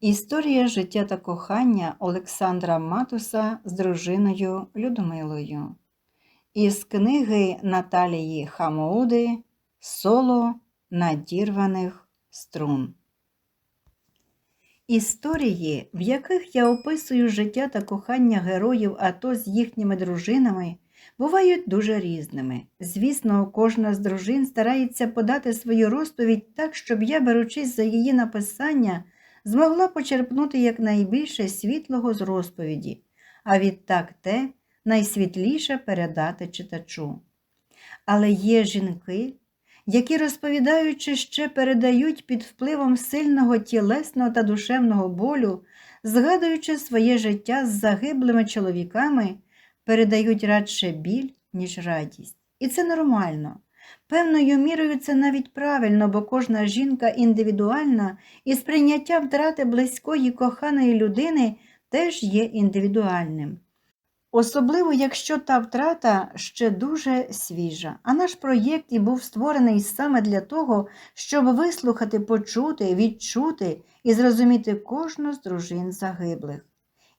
Історія життя та кохання Олександра Матуса з дружиною Людмилою. Із книги Наталії Хамоуди Соло надірваних струн. Історії, в яких я описую життя та кохання героїв АТО з їхніми дружинами, бувають дуже різними. Звісно, кожна з дружин старається подати свою розповідь так, щоб я, беручись за її написання, змогла почерпнути якнайбільше світлого з розповіді, а відтак те найсвітліше передати читачу. Але є жінки, які, розповідаючи, ще передають під впливом сильного тілесного та душевного болю, згадуючи своє життя з загиблими чоловіками, передають радше біль, ніж радість. І це нормально. Певною мірою це навіть правильно, бо кожна жінка індивідуальна і сприйняття втрати близької коханої людини теж є індивідуальним. Особливо, якщо та втрата ще дуже свіжа. А наш проєкт і був створений саме для того, щоб вислухати, почути, відчути і зрозуміти кожну з дружин загиблих.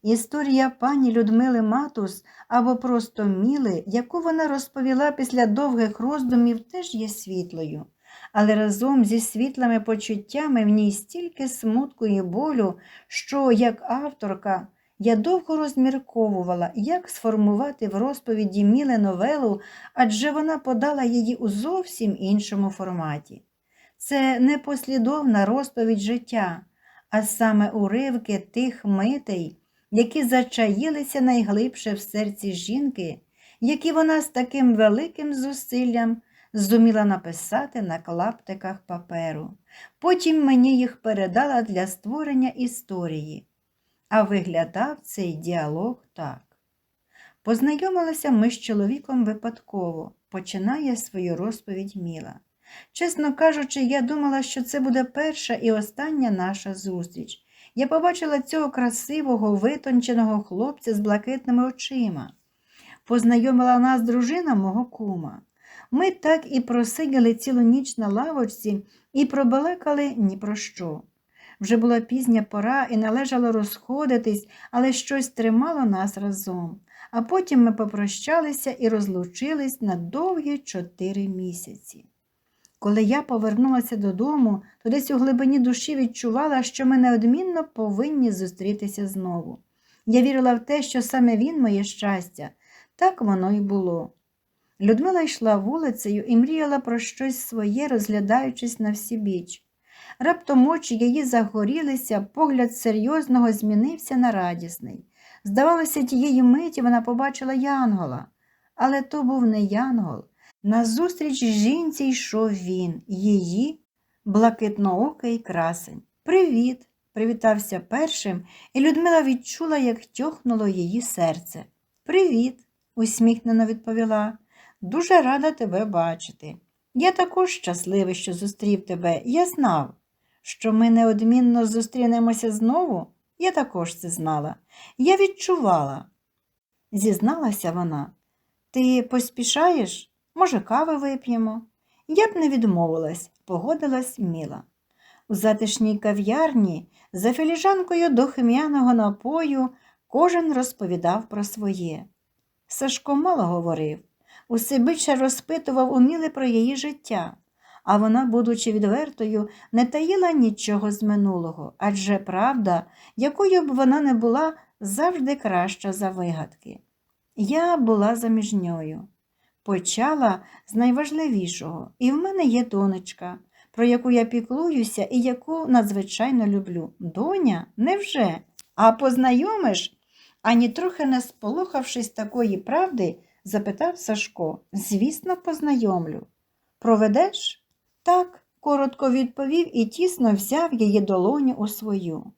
Історія пані Людмили Матус або просто Міли, яку вона розповіла після довгих роздумів, теж є світлою, але разом зі світлими почуттями в ній стільки смутку і болю, що, як авторка, я довго розмірковувала, як сформувати в розповіді Міли новелу, адже вона подала її у зовсім іншому форматі. Це не послідовна розповідь життя, а саме уривки тих митей які зачаїлися найглибше в серці жінки, які вона з таким великим зусиллям зуміла написати на клаптиках паперу. Потім мені їх передала для створення історії, а виглядав цей діалог так. Познайомилися ми з чоловіком випадково, починає свою розповідь Міла. Чесно кажучи, я думала, що це буде перша і остання наша зустріч. Я побачила цього красивого, витонченого хлопця з блакитними очима. Познайомила нас дружина мого кума. Ми так і просиділи цілу ніч на лавочці і пробалакали ні про що. Вже була пізня пора і належало розходитись, але щось тримало нас разом. А потім ми попрощалися і розлучились на довгі чотири місяці. Коли я повернулася додому, то десь у глибині душі відчувала, що ми неодмінно повинні зустрітися знову. Я вірила в те, що саме він моє щастя, так воно й було. Людмила йшла вулицею і мріяла про щось своє, розглядаючись на всі біч. Раптом очі її загорілися, погляд серйозного змінився на радісний. Здавалося, тієї миті вона побачила янгола, але то був не янгол. Назустріч жінці йшов він, її блакитноокий красень. Привіт! привітався першим, і Людмила відчула, як тьохнуло її серце. Привіт, усміхнено відповіла. Дуже рада тебе бачити. Я також щасливий, що зустрів тебе. Я знав, що ми неодмінно зустрінемося знову. Я також це знала. Я відчувала. Зізналася вона. Ти поспішаєш? Може, кави вип'ємо? Я б не відмовилась, погодилась Міла. У затишній кав'ярні за філіжанкою до хим'яного напою кожен розповідав про своє. Сашко мало говорив, усе більше розпитував у Міли про її життя, а вона, будучи відвертою, не таїла нічого з минулого, адже правда, якою б вона не була, завжди краща за вигадки. Я була заміжньою. Почала з найважливішого, і в мене є донечка, про яку я піклуюся і яку надзвичайно люблю. Доня, невже? А познайомиш? Ані трохи не сполохавшись такої правди, запитав Сашко. Звісно, познайомлю. Проведеш? Так, коротко відповів і тісно взяв її долоню у свою.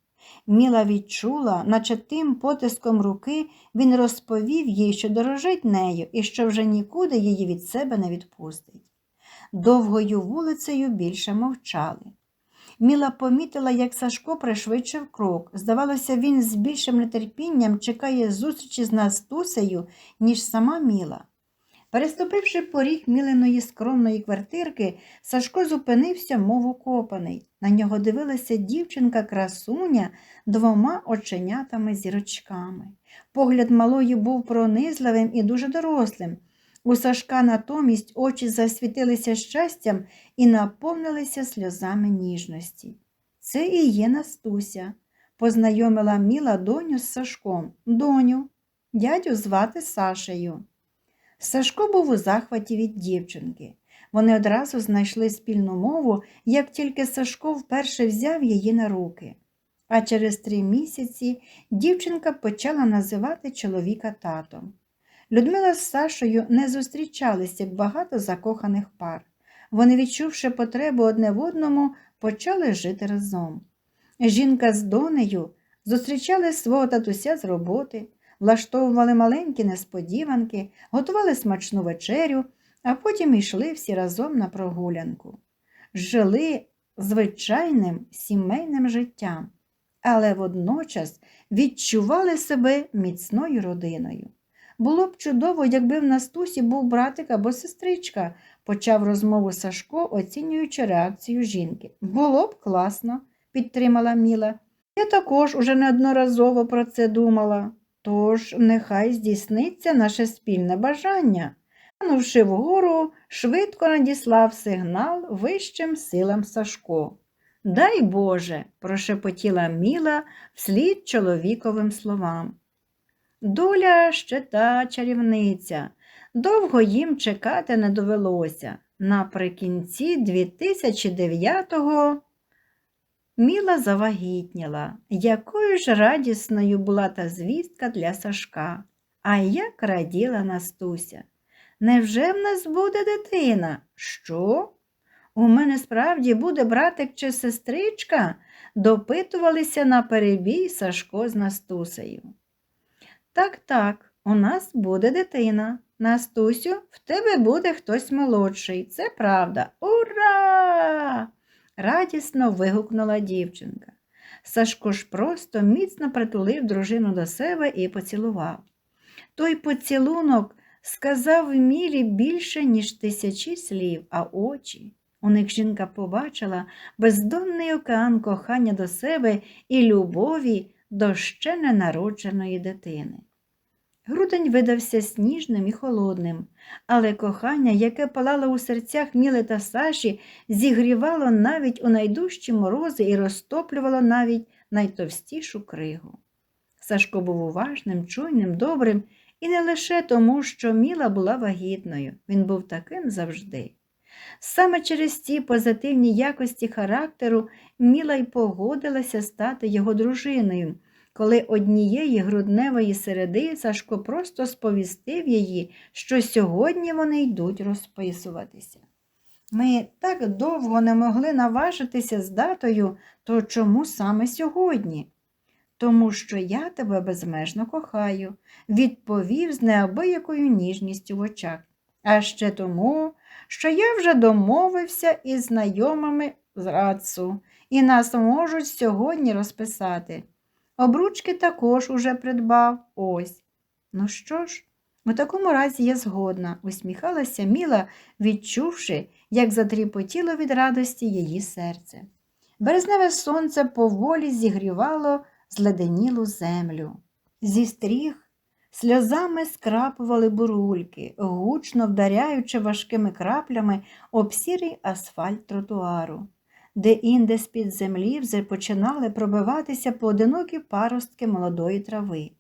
Міла відчула, наче тим потиском руки він розповів їй, що дорожить нею і що вже нікуди її від себе не відпустить. Довгою вулицею більше мовчали. Міла помітила, як Сашко пришвидшив крок. Здавалося, він з більшим нетерпінням чекає зустрічі з Настусею, ніж сама Міла. Переступивши поріг міленої скромної квартирки, Сашко зупинився, мов укопаний. На нього дивилася дівчинка-красуня двома оченятами зірочками. Погляд малої був пронизливим і дуже дорослим. У Сашка натомість очі засвітилися щастям і наповнилися сльозами ніжності. Це і є Настуся, познайомила Міла доню з Сашком. Доню, дядю звати Сашею. Сашко був у захваті від дівчинки. Вони одразу знайшли спільну мову, як тільки Сашко вперше взяв її на руки. А через три місяці дівчинка почала називати чоловіка татом. Людмила з Сашою не зустрічались, як багато закоханих пар. Вони, відчувши потребу одне в одному, почали жити разом. Жінка з донею зустрічали свого татуся з роботи, влаштовували маленькі несподіванки, готували смачну вечерю, а потім йшли всі разом на прогулянку. Жили звичайним сімейним життям, але водночас відчували себе міцною родиною. Було б чудово, якби в Настусі був братик або сестричка, почав розмову Сашко, оцінюючи реакцію жінки. Було б класно, підтримала Міла. Я також уже неодноразово про це думала. Тож нехай здійсниться наше спільне бажання. Глянувши вгору, швидко надіслав сигнал вищим силам Сашко. Дай Боже, прошепотіла Міла вслід чоловіковим словам. Доля ще та чарівниця. Довго їм чекати не довелося. Наприкінці 2009-го Міла завагітніла. Якою ж радісною була та звістка для Сашка. А як раділа Настуся. Невже в нас буде дитина? Що? У мене справді буде братик чи сестричка? допитувалися на перебій Сашко з Настусею. Так, так, у нас буде дитина. Настусю, в тебе буде хтось молодший. Це правда. Ура! Радісно вигукнула дівчинка. Сашко ж просто міцно притулив дружину до себе і поцілував. Той поцілунок сказав Мілі більше, ніж тисячі слів, а очі. У них жінка побачила бездонний океан кохання до себе і любові до ще ненародженої дитини. Грудень видався сніжним і холодним, але кохання, яке палало у серцях Міли та Саші, зігрівало навіть у найдужчі морози і розтоплювало навіть найтовстішу кригу. Сашко був уважним, чуйним, добрим, і не лише тому, що Міла була вагітною, він був таким завжди. Саме через ці позитивні якості характеру Міла й погодилася стати його дружиною коли однієї грудневої середи Сашко просто сповістив її, що сьогодні вони йдуть розписуватися. Ми так довго не могли наважитися з датою, то чому саме сьогодні? Тому що я тебе безмежно кохаю, відповів з неабиякою ніжністю в очах. А ще тому, що я вже домовився із знайомими з Рацу, і нас можуть сьогодні розписати. Обручки також уже придбав ось. Ну що ж, у такому разі я згодна, усміхалася Міла, відчувши, як затріпотіло від радості її серце. Березневе сонце поволі зігрівало зледенілу землю. Зі стріх сльозами скрапували бурульки, гучно вдаряючи важкими краплями об сірий асфальт тротуару де інде з-під землі вже починали пробиватися поодинокі паростки молодої трави.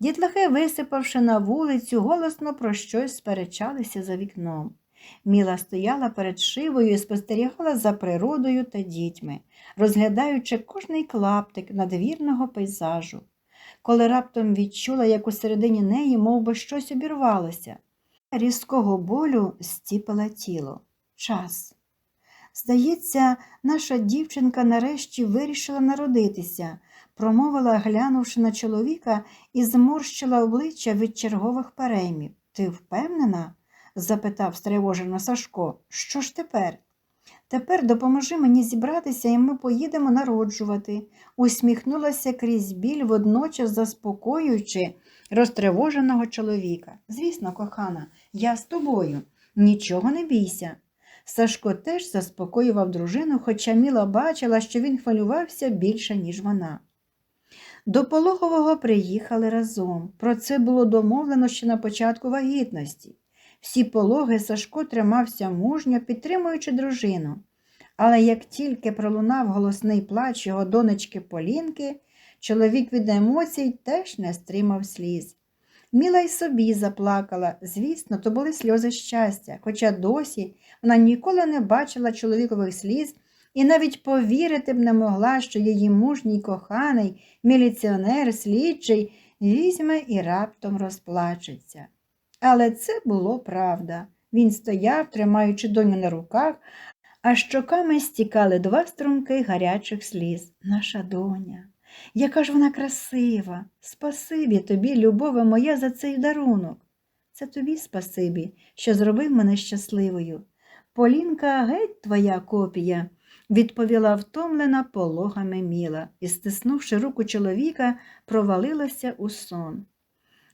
Дітлахи, висипавши на вулицю, голосно про щось сперечалися за вікном. Міла стояла перед шивою і спостерігала за природою та дітьми, розглядаючи кожний клаптик надвірного пейзажу. Коли раптом відчула, як у середині неї мов би, щось обірвалося, різкого болю стіпила тіло. Час. Здається, наша дівчинка нарешті вирішила народитися, промовила, глянувши на чоловіка, і зморщила обличчя від чергових переймів. Ти впевнена? запитав стривожено Сашко. Що ж тепер? Тепер допоможи мені зібратися, і ми поїдемо народжувати, усміхнулася крізь біль, водночас заспокоюючи розтривоженого чоловіка. Звісно, кохана, я з тобою. Нічого не бійся. Сашко теж заспокоював дружину, хоча Міла бачила, що він хвилювався більше, ніж вона. До пологового приїхали разом. Про це було домовлено ще на початку вагітності. Всі пологи Сашко тримався мужньо, підтримуючи дружину. Але як тільки пролунав голосний плач його донечки Полінки, чоловік від емоцій теж не стримав сліз. Міла й собі заплакала. Звісно, то були сльози щастя, хоча досі вона ніколи не бачила чоловікових сліз і навіть повірити б не могла, що її мужній коханий, міліціонер, слідчий візьме і раптом розплачеться. Але це було правда. Він стояв, тримаючи доню на руках, а щоками стікали два струмки гарячих сліз. Наша доня. Яка ж вона красива! Спасибі тобі, любове моя, за цей дарунок. Це тобі спасибі, що зробив мене щасливою. Полінка геть твоя копія, відповіла втомлена пологами Міла і, стиснувши руку чоловіка, провалилася у сон.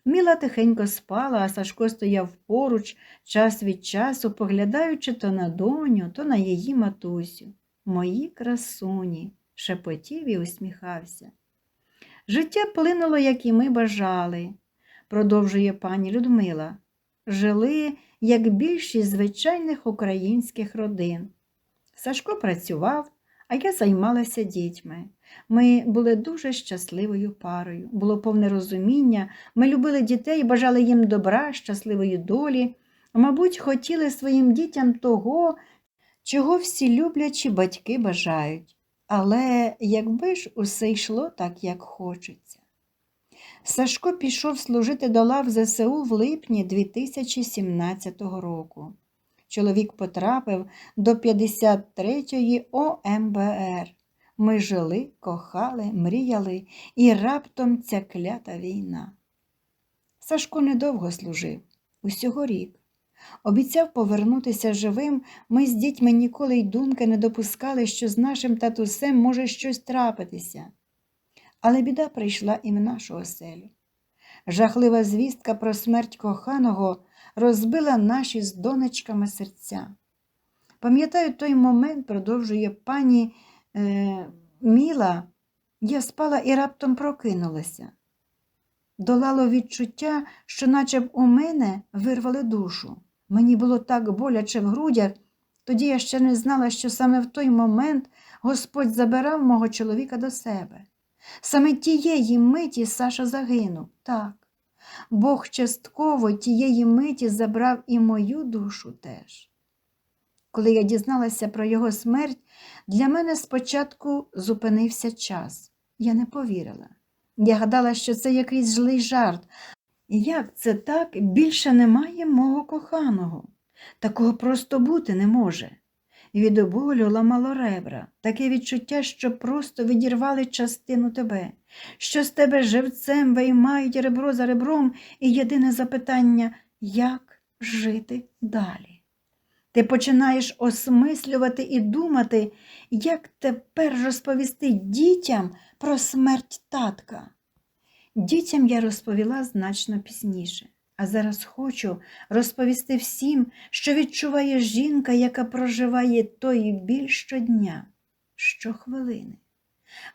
Міла тихенько спала, а Сашко стояв поруч, час від часу, поглядаючи то на доню, то на її матусю. Мої красуні, шепотів і усміхався. Життя плинуло, як і ми бажали, продовжує пані Людмила. Жили, як більшість звичайних українських родин. Сашко працював, а я займалася дітьми. Ми були дуже щасливою парою, було повне розуміння, ми любили дітей, бажали їм добра, щасливої долі, мабуть, хотіли своїм дітям того, чого всі люблячі батьки бажають. Але якби ж усе йшло так, як хочеться. Сашко пішов служити до лав ЗСУ в липні 2017 року. Чоловік потрапив до 53-ї ОМБР. Ми жили, кохали, мріяли, і раптом ця клята війна. Сашко недовго служив, усього рік. Обіцяв повернутися живим, ми з дітьми ніколи й думки не допускали, що з нашим татусем може щось трапитися. Але біда прийшла і в нашу оселю. Жахлива звістка про смерть коханого розбила наші з донечками серця. Пам'ятаю, той момент продовжує пані е, Міла, я спала і раптом прокинулася. Долало відчуття, що наче б у мене вирвали душу. Мені було так боляче в грудях, тоді я ще не знала, що саме в той момент Господь забирав мого чоловіка до себе. Саме тієї миті Саша загинув, так. Бог частково тієї миті забрав і мою душу теж. Коли я дізналася про його смерть, для мене спочатку зупинився час. Я не повірила. Я гадала, що це якийсь злий жарт. Як це так більше немає мого коханого? Такого просто бути не може. Від болю ламало ребра, таке відчуття, що просто відірвали частину тебе, що з тебе живцем виймають ребро за ребром, і єдине запитання як жити далі? Ти починаєш осмислювати і думати, як тепер розповісти дітям про смерть татка. Дітям я розповіла значно пізніше, а зараз хочу розповісти всім, що відчуває жінка, яка проживає той біль щодня, щохвилини.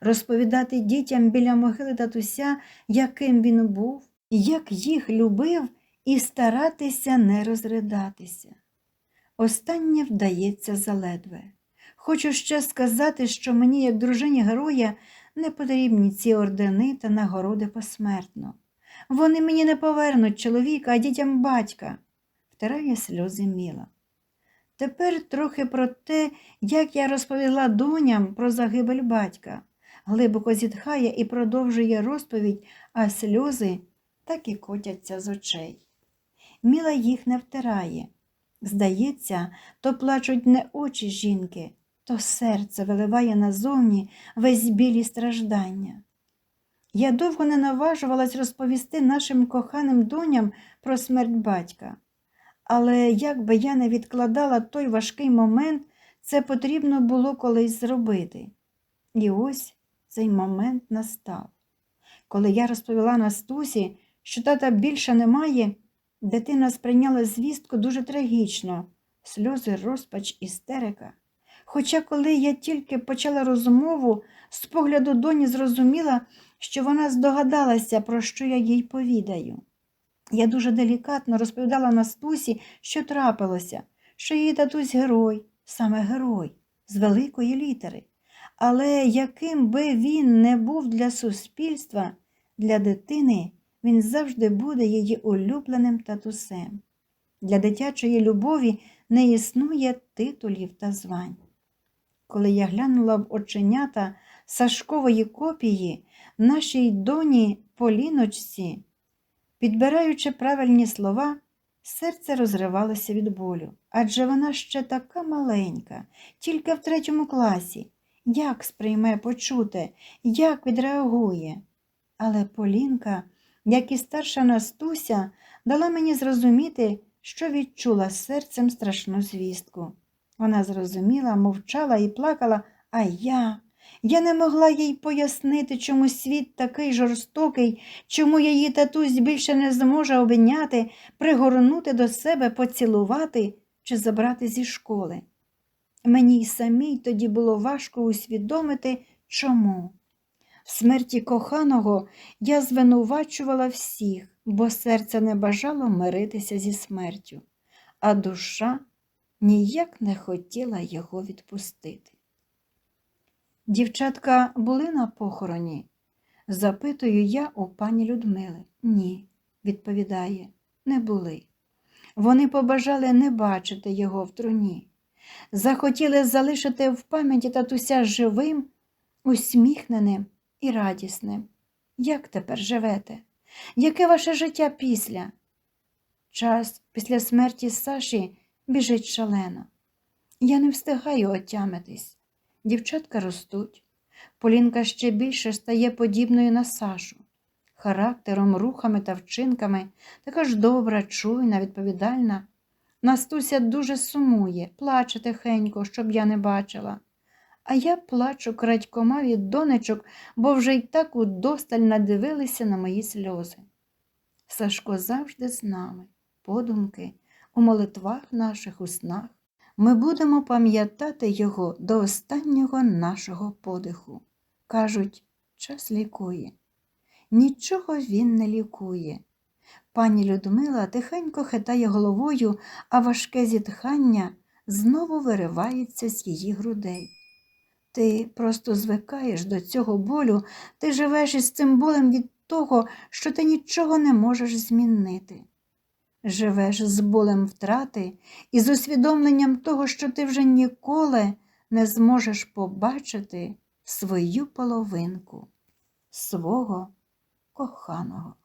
Розповідати дітям біля могили татуся, яким він був, як їх любив, і старатися не розридатися. Останнє вдається заледве. Хочу ще сказати, що мені, як дружині героя, не потрібні ці ордени та нагороди посмертно. Вони мені не повернуть чоловіка, а дітям батька, втирає сльози Міла. Тепер трохи про те, як я розповіла доням про загибель батька. Глибоко зітхає і продовжує розповідь, а сльози так і котяться з очей. Міла їх не втирає. Здається, то плачуть не очі жінки, то серце виливає назовні весь білі страждання. Я довго не наважувалась розповісти нашим коханим доням про смерть батька, але як би я не відкладала той важкий момент, це потрібно було колись зробити. І ось цей момент настав. Коли я розповіла Настусі, що тата більше немає, дитина сприйняла звістку дуже трагічно, сльози, розпач, істерика. Хоча, коли я тільки почала розмову, з погляду доні зрозуміла, що вона здогадалася, про що я їй повідаю. Я дуже делікатно розповідала Настусі, що трапилося, що її татусь герой, саме герой, з великої літери. Але яким би він не був для суспільства, для дитини він завжди буде її улюбленим татусем. Для дитячої любові не існує титулів та звань. Коли я глянула в оченята Сашкової копії, нашій доні Поліночці, підбираючи правильні слова, серце розривалося від болю, адже вона ще така маленька, тільки в третьому класі. Як сприйме почуте, як відреагує. Але Полінка, як і старша Настуся, дала мені зрозуміти, що відчула серцем страшну звістку. Вона зрозуміла, мовчала і плакала, а я. Я не могла їй пояснити, чому світ такий жорстокий, чому її татусь більше не зможе обняти, пригорнути до себе, поцілувати чи забрати зі школи. Мені й самій тоді було важко усвідомити, чому. В смерті коханого я звинувачувала всіх, бо серце не бажало миритися зі смертю, а душа ніяк не хотіла його відпустити. Дівчатка були на похороні? Запитую я у пані Людмили. Ні, відповідає, не були. Вони побажали не бачити його в труні. Захотіли залишити в пам'яті татуся живим, усміхненим і радісним. Як тепер живете? Яке ваше життя після? Час після смерті Саші біжить шалено. Я не встигаю отямитись. Дівчатка ростуть. Полінка ще більше стає подібною на Сашу. Характером, рухами та вчинками така ж добра, чуйна, відповідальна. Настуся дуже сумує, плаче тихенько, щоб я не бачила. А я плачу крадькома від донечок, бо вже й так удосталь надивилися на мої сльози. Сашко завжди з нами, подумки, у молитвах наших у снах. Ми будемо пам'ятати його до останнього нашого подиху. Кажуть, час лікує. Нічого він не лікує. Пані Людмила тихенько хитає головою, а важке зітхання знову виривається з її грудей. Ти просто звикаєш до цього болю, ти живеш із цим болем від того, що ти нічого не можеш змінити. Живеш з болем втрати і з усвідомленням того, що ти вже ніколи не зможеш побачити свою половинку, свого коханого.